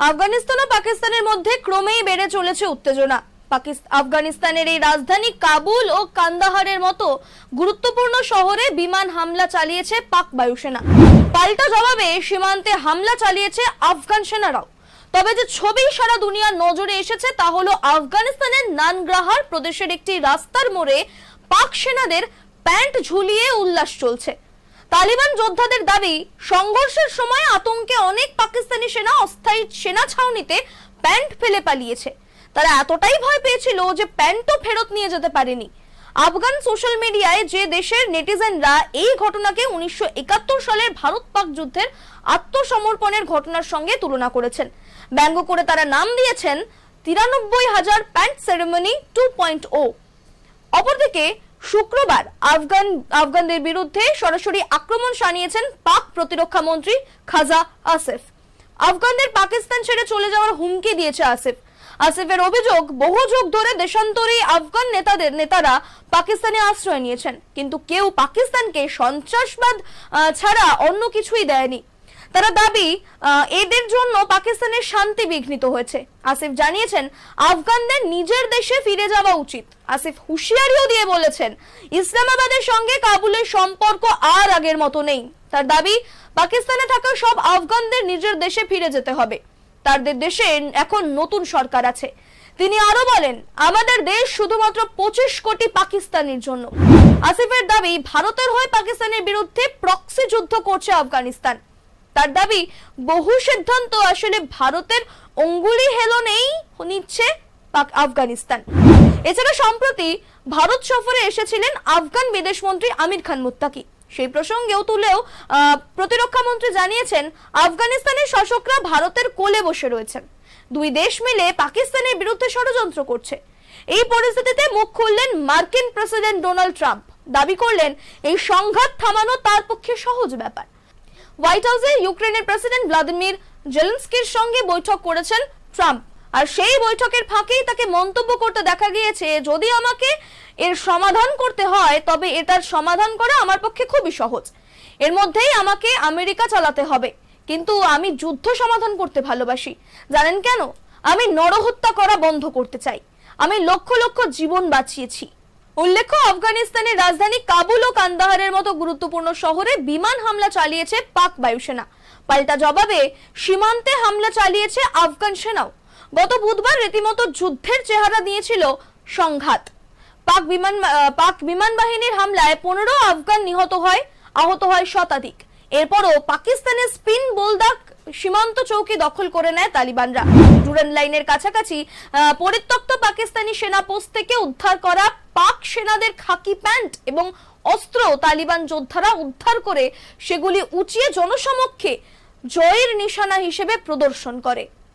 আফগানিস্তান ও পাকিস্তানের মধ্যে ক্রমেই বেড়ে চলেছে উত্তেজনা। আফগানিস্তানের এই রাজধানী কাবুল ও কান্দাহারের মতো গুরুত্বপূর্ণ শহরে বিমান হামলা চালিয়েছে পাক বায়ুসেনা। পাল্টা জবাবে সীমান্তে হামলা চালিয়েছে আফগান সেনারাও। তবে যে ছবি সারা দুনিয়ার নজরে এসেছে তা হলো আফগানিস্তানের নানগ্রাহার প্রদেশের একটি রাস্তার মোড়ে পাক সেনাদের প্যান্ট ঝুলিয়ে উল্লাস চলছে। তালিবান যোদ্ধাদের দাবি, সংঘর্ষের সময় আতঙ্কে অনেক পাকিস্তানি সেনা অস্থায়ী সেনা ছাউনিতে প্যান্ট ফেলে পালিয়েছে। তারা এতটাই ভয় পেয়েছিল যে প্যান্টও ফেরত নিয়ে যেতে পারেনি। আফগান সোশ্যাল মিডিয়ায় যে দেশের নেটিজেনরা এই ঘটনাকে উনিশশো একাত্তর সালের ভারত পাক যুদ্ধের আত্মসমর্পণের ঘটনার সঙ্গে তুলনা করেছেন। ব্যঙ্গ করে তারা নাম দিয়েছেন তিরানব্বই হাজার প্যান্ট সেরেমনি টু পয়েন্ট ও। অপরদিকে শুক্রবার আফগান, আফগানদের বিরুদ্ধে সরাসরি আক্রমণ শানিয়েছেন পাক প্রতিরক্ষা মন্ত্রী খাজা আসিফ। আফগানদের পাকিস্তান ছেড়ে চলে যাওয়ার হুমকি দিয়েছে আসিফ। আসিফের অভিযোগ, বহু যুগ ধরে দেশান্তরী আফগান নেতাদের, নেতারা পাকিস্তানে আশ্রয় নিয়েছেন। কিন্তু কেউ পাকিস্তানকে সন্ত্রাসবাদ ছাড়া অন্য কিছুই দেয়নি। তারা দাবি এদের জন্য পাকিস্তানের শান্তি বিঘ্নিত হয়েছে। আসিফ জানিয়েছেন, আফগানদের নিজের দেশে ফিরে যাওয়া উচিত। আসিফ হুঁশিয়ারিও দিয়ে বলেছেন, ইসলামাবাদের সঙ্গে কাবুলের সম্পর্ক আর আগের মতো নেই। তার দাবি, পাকিস্তানে থাকা সব আফগানদের নিজের দেশে ফিরে যেতে হবে। তাদের দেশে এখন নতুন সরকার আছে। তিনি আরও বলেন, আমাদের দেশ শুধুমাত্র পঁচিশ কোটি পাকিস্তানির জন্য। আসিফের দাবি, ভারতের হয়ে পাকিস্তানের বিরুদ্ধে প্রক্সি যুদ্ধ করছে আফগানিস্তান। তার দাবি, বহু সিদ্ধান্ত আসলে ভারতের অঙ্গুলি হেলনেই নিচ্ছে পাক আফগানিস্তান। এছাড়া সম্প্রতি ভারত সফরে এসেছিলেন আফগান বিদেশমন্ত্রী আমির খান মুত্তাকি। সেই প্রসঙ্গেও তুলেও প্রতিরক্ষা মন্ত্রী জানিয়েছেন, আফগানিস্তানের শাসকরা ভারতের কোলে বসে রয়েছেন। দুই দেশ মিলে পাকিস্তানের বিরুদ্ধে ষড়যন্ত্র করছে। এই পরিস্থিতিতে মুখ খুললেন মার্কিন প্রেসিডেন্ট ডোনাল্ড ট্রাম্প। দাবি করলেন, এই সংঘাত থামানো তার পক্ষে সহজ ব্যাপার। হোয়াইট হাউসে ইউক্রেনের প্রেসিডেন্ট ভ্লাদিমির জেলেন্সকির সঙ্গে বৈঠক করেছেন ট্রাম্প। আর সেই বৈঠকের ফাঁকেই তাকে মন্তব্য করতে দেখা গিয়েছে, যদি আমাকে এর সমাধান করতে হয়, তবে এটার সমাধান করা আমার পক্ষে খুবই সহজ। এর মধ্যেই আমাকে আমেরিকা চালাতে হবে। কিন্তু আমি যুদ্ধ সমাধান করতে ভালোবাসি। জানেন কেন? আমি নরহত্যা করা বন্ধ করতে চাই। আমি লক্ষ লক্ষ জীবন বাঁচিয়েছি। উল্লেখ্য, আফগানিস্তানের রাজধানী কাবুল ও কান্দাহারের মতো গুরুত্বপূর্ণ শহরে বিমান হামলা চালিয়েছে পাক বায়ুসেনা। পাল্টা জবাবে, সীমান্তে হামলা চালিয়েছে আফগান সেনাও। গত বুধবার রীতিমতো যুদ্ধের চেহারা দিয়েছিল সংঘাত। পাক বিমান পাক বিমান বাহিনীর হামলায় পনেরো আফগান নিহত হয়, আহত হয় শতাধিক। এরপরও পাকিস্তানের স্পিন বোলদাক সীমান্ত চৌকি দখল করে নেয় তালিবানরা। ডুরান লাইনের কাছাকাছি পরিত্যক্ত পাকিস্তানি সেনা পোস্ট থেকে উদ্ধার করা পাক সেনাদের খাকি প্যান্ট এবং অস্ত্র তালিবান যোদ্ধারা উদ্ধার করে সেগুলি উঁচিয়ে জনসমক্ষে জয়ের নিশানা হিসেবে প্রদর্শন করে।